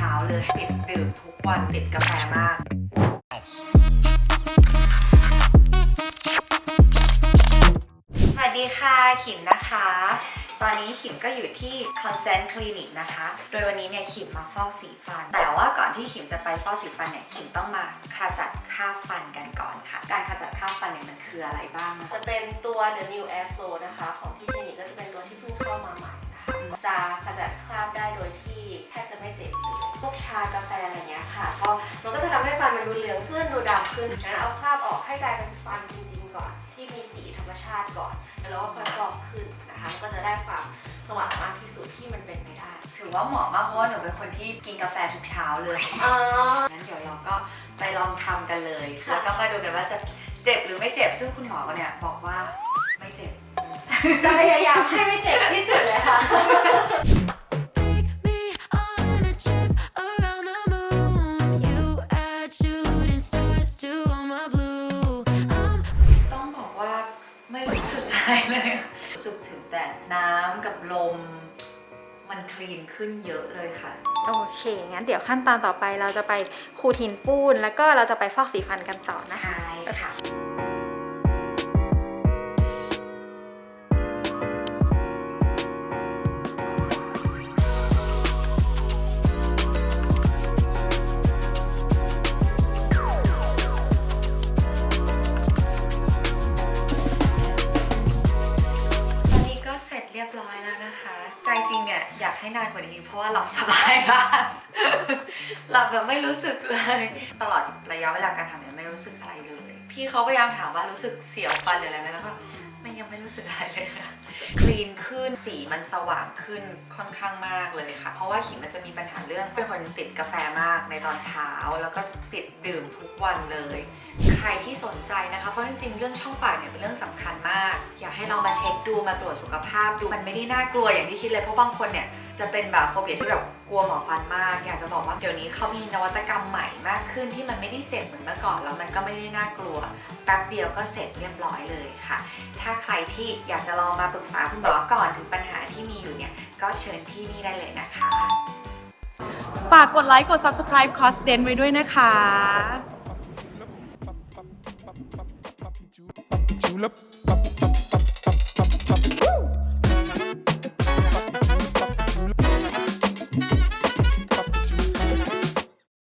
ช้าเลยติดดื่มทุกวันติดกาแฟมาก สวัสดีค่ะขิมนะคะ ตอนนี้ขิมก็อยู่ที่ Constant Clinic นะคะ โดยวันนี้เนี่ยขิมมาฟอกสีฟัน แต่ว่าก่อนที่ขิมจะไปฟอกสีฟันเนี่ยขิมต้องมาขจัดคราบฟันกันก่อนค่ะ การขจัดคราบฟันเนี่ยมันคืออะไรบ้าง จะเป็นตัว The New Air Flow นะคะ ของที่คลินิกก็จะเป็นตัวที่ากาแฟอะไรเงี้ยค่ะ ก็มันก็จะทำให้ฟันมันดูเหลืองขึ้นดูดำขึ้นงั้นเอาคราบออกให้กลายเป็นฟันจริง ๆ ก่อน ที่มีสีธรรมชาติก่อน แล้วก็ค่อยฟอกขึ้นนะคะมันก็จะได้ความสว่างมากที่สุดที่มันเป็นไปได้ ถือว่าเหมาะมากเพราะว่าหนูเป็นคนที่กินกาแฟทุกเช้าเลยอ๋องั้นเดี๋ยวเราก็ไปลองทำกันเลย แล้วก็มาดูกันว่าจะเจ็บหรือไม่เจ็บ ซึ่งคุณหมอเนี่ยบอกว่าไม่เจ็บ จะพยายามให้ไม่เจ็บที่สุดเลยค่ะ ไรเลยรู้สึกถึงแต่น้ำกับลม มันคลีนขึ้นเยอะเลยค่ะ โอเคงั้นเดี๋ยวขั้นตอนต่อไปเราจะไปขูดหินปูน แล้วก็เราจะไปฟอกสีฟันกันต่อนะคะ อยากให้นานกว่านี้ เพราะว่าหลับสบายมากหลับแบบไม่รู้สึกเลย ตลอดระยะเวลาการทำเนี่ยไม่รู้สึกอะไรเลย พี่เขาพยายามถามว่ารู้สึกเสียวฟันหรืออะไรไหมแล้วก็ไม่ยังไม่รู้สึกอะไรเลยค่ะคลีนขึ้นสีมันสว่างขึ้นค่อนข้างมากเลยค่ะ เพราะว่าขิมมันจะมีปัญหาเรื่องเป็นคนติดกาแฟมากในตอนเช้า แล้วก็ติดดื่มทุกวันเลย ใครที่สน ใจนะคะ เพราะจริงๆ เรื่องช่องปากเนี่ยเป็นเรื่องสำคัญมาก อยากให้ลองมาเช็คดูมาตรวจสุขภาพดูมันไม่ได้น่ากลัวอย่างที่คิดเลยเพราะบางคนเนี่ยจะเป็นแบบโฟเบียที่แบบกลัวหมอฟันมาก อยากจะบอกว่าเดี๋ยวนี้เขามีนวัตกรรมใหม่มากขึ้นที่มันไม่ได้เจ็บเหมือนเมื่อก่อนแล้วมันก็ไม่ได้น่ากลัวแป๊บเดียวก็เสร็จเรียบร้อยเลยค่ะ ถ้าใครที่อยากจะลองมาปรึกษาคุณหมอก่อนถึงปัญหาที่มีอยู่เนี่ยก็เชิญที่นี่ได้เลยนะคะ ฝากกดไลค์กด subscribe c o s d e n ไว้ด้วยนะคะ chú. Chú lấp.